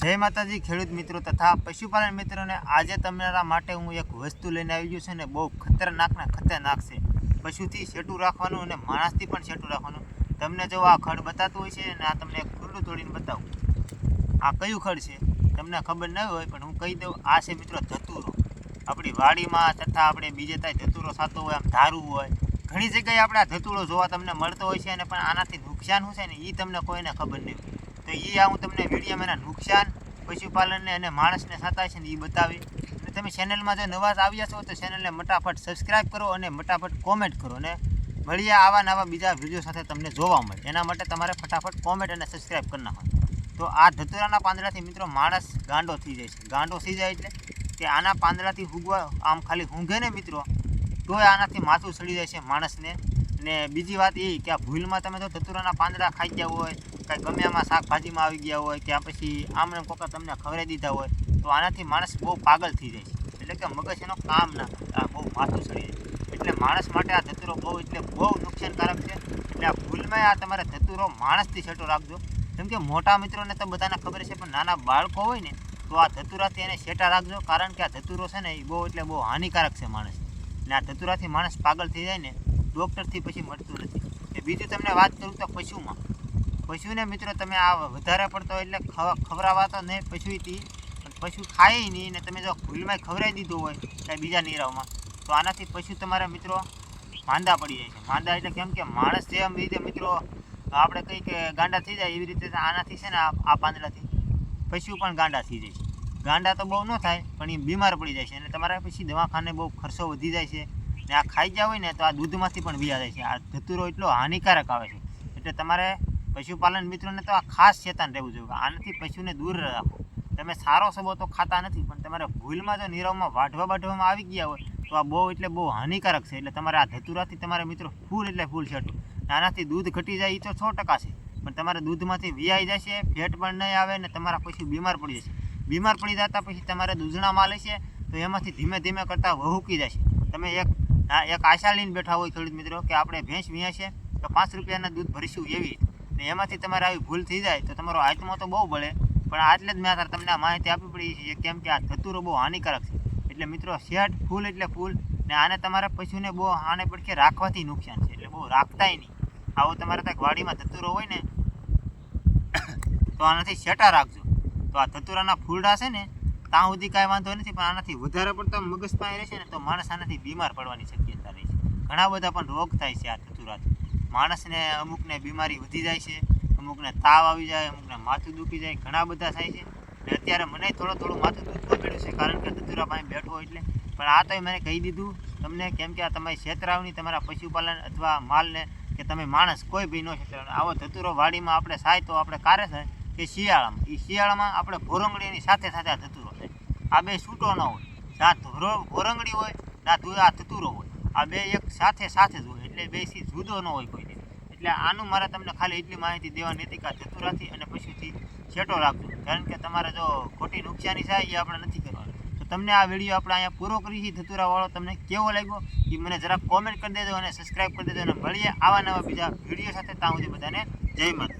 જય માતાજી, ખેડૂત મિત્રો તથા પશુપાલન મિત્રોને આજે તમારા માટે હું એક વસ્તુ લઈને આવી ગયું છે ને બહુ ખતરનાક ને ખતરનાક છે. પશુથી સેટું રાખવાનું અને માણસથી પણ સેટું રાખવાનું. તમને જો આ ખડ બતાતું હોય છે અને આ તમને ખુલ્લું તોડીને બતાવું. આ કયું ખડ છે? તમને ખબર ન હોય પણ હું કહી દઉં, આ છે મિત્રો ધતુરો આપણી વાડીમાં તથા આપણે બીજે ત્યાં ધતુરો થતો હોય, આમ ધારું હોય, ઘણી જગ્યાએ આપણે આ ધતુરો જોવા તમને મળતો હોય છે અને પણ આનાથી નુકસાન શું છે ને એ તમને કોઈને ખબર નહીં તો એ આ હું તમને વિડીયોમાં એના નુકસાન, પશુપાલનને અને માણસને થતા છે ને એ બતાવી. અને તમે ચેનલમાં જો નવા આવ્યા છો તો ચેનલને મટાફટ સબસ્ક્રાઈબ કરો અને મટાફટ કોમેન્ટ કરો અને મળીએ આવા નવા બીજા વીડિયો સાથે તમને જોવા મળે. એના માટે તમારે ફટાફટ કોમેન્ટ અને સબસ્ક્રાઈબ કરી નાખો તો આ ધતુરાના પાંદડાથી મિત્રો માણસ ગાંડો થઈ જાય છે. ગાંડો થઈ જાય એટલે કે આના પાંદડાથી હુગવા આમ ખાલી ઊંઘે ને મિત્રો, તોય આનાથી માથું સડી જાય છે માણસને. ને બીજી વાત એ કે આ ભૂલમાં તમે જો ધતુરાના પાંદડા ખાઈ ગયા હોય, કાંઈ ગમે એમાં શાકભાજીમાં આવી ગયા હોય, કે આ પછી આમણે કોકા તમને ખવડાવી દીધા હોય, તો આનાથી માણસ બહુ પાગલ થઈ જાય એટલે કે મગજ એનો કામ ના આ બહુ માથું ચડી જાય એટલે માણસ માટે આ ધતુરો બહુ એટલે બહુ નુકસાનકારક છે. એટલે આ ભૂલમાં આ તમારે ધતુરો માણસથી છેટો રાખજો. કેમ કે મોટા મિત્રોને તો બધાને ખબર છે, પણ નાના બાળકો હોય ને, તો આ ધતુરાથી એને છેટા રાખજો, કારણ કે આ ધતુરો છે ને એ બહુ એટલે બહુ હાનિકારક છે માણસ ને આ ધતુરાથી માણસ પાગલ થઈ જાય ને ડૉક્ટરથી પછી મળતું નથી. એ બીજું તમને વાત કરું તો પશુમાં. પશુને મિત્રો તમે આ વધારે પડતો એટલે ખવ- ખવડાવવા તો નહીં પશુથી પણ પશુ ખાય નહીં ને તમે જો ભૂલમાં ખવડાવી દીધું હોય, કાંઈ બીજા નીરાવમાં તો આનાથી પશુ તમારા મિત્રો માંદા પડી જાય છે. માંદા એટલે કેમ કે માણસ જેમ રીતે મિત્રો આપણે કંઈક ગાંડા થઈ જાય એવી રીતે આનાથી છે ને આ પાંદડાથી. પશુ પણ ગાંડા થઈ જાય છે. ગાંડા તો બહુ ન થાય, પણ એ બીમાર પડી જાય છે. અને તમારા પછી દવાખાને બહુ ખર્ચો વધી જાય છે. ને આ ખાઈ ગયા હોય ને તો આ દૂધમાંથી પણ બીજા જાય છે. આ ધતુરો એટલો હાનિકારક આવે છે. એટલે તમારે પશુપાલન મિત્રોને તો આ ખાસ ચેતન રહેવું જોઈએ આનાથી પશુને દૂર રાખો. તમે સારો સબો તો ખાતા નથી, પણ તમારે ભૂલમાં જો નીરવમાં વાઢવા વાઢવામાં આવી ગયા હોય, તો આ બહુ એટલે બહુ હાનિકારક છે. એટલે તમારે આ ધતુરાથી તમારે મિત્રો ફૂલ એટલે ફૂલ છટું આનાથી દૂધ ઘટી જાય એ તો સો ટકા છે. પણ તમારે દૂધમાંથી વિયાઈ જશે, ફેટ પણ નહીં આવે ને તમારા પછી બીમાર પડી જશે. બીમાર પડી જતા પછી તમારે દૂધણા માલે છે, તો એમાંથી ધીમે ધીમે કરતાં વહુકી જશે. તમે એક આ એક આશા લઈને બેઠા હોય ખેડૂત મિત્રો કે આપણે ભેંસ વીયા છે, તો પાંચ રૂપિયાના દૂધ ભરીશું એવી. ને એમાંથી તમારે આવી ભૂલ થઈ જાય, તો તમારો આત્મા તો બહુ બળે, પણ આટલે જ મેં અત્યારે તમને આ માહિતી આપવી પડી છે કેમ કે આ ધતુરો બહુ હાનિકારક છે. એટલે મિત્રો, શેઠ ફૂલ એટલે ફૂલ, ને આને તમારા પશુને બહુ આને પડખે રાખવાથી નુકસાન છે, એટલે બહુ રાખતાય નહીં. આવો તમારે ત્યાં વાડીમાં ધતુરો હોય ને, તો આનાથી શેટા રાખજો. તો આ ધતુરાના ફૂલડા છે ને ત્યાં સુધી કાંઈ વાંધો નથી, પણ આનાથી વધારે પડતો મગજ પાસે રહેશે ને તો માણસ આનાથી બીમાર પડવાની શક્યતા રહે છે. ઘણા બધા પણ રોગ થાય છે આ ધતુરાથી. માણસને અમુકને બીમારી વધી જાય છે, અમુકને તાવ આવી જાય, અમુકને માથું દુખી જાય, ઘણા બધા થાય છે. ને અત્યારે મને થોડું થોડું માથું દુખવા પડ્યું છે કારણ કે ધતુરા પાસે બેઠો એટલે. પણ આ તો મેં કહી દીધું તમને કેમ કે આ તમારી છેતરાવની તમારા પશુપાલન અથવા માલને કે તમે માણસ કોઈ બી ન છેતરાવ આવો ધતુરો વાડીમાં આપણે સાય તો આપણે કારે થાય કે શિયાળામાં. એ શિયાળામાં આપણે ભોરંગડીની સાથે સાથે આ ધતુરો થાય આ બે છૂટો ન હોય. ના ધોરો ભોરંગડી હોય ના આ ધતુરો હોય આ બે એક સાથે સાથે જ હોય. એટલે બેથી જુદો ન હોય કોઈ એટલે આનું મારે તમને ખાલી એટલી માહિતી દેવાની હતી કે આ ધતુરાથી અને પછીથી છેટો રાખજો. કારણ કે તમારે જો ખોટી નુકસાની થાય એ આપણે નથી કરવાનું. તો તમને આ વીડિયો આપણે અહીંયા પૂરો કરી છીએ. ધતુરાવાળો તમને કેવો લાગ્યો એ મને જરાક કોમેન્ટ કરી દેજો અને સબસ્ક્રાઈબ કરી દેજો. અને મળીએ આવા નવા બીજા વીડિયો સાથે. ત્યાં સુધી બધાને જય માતા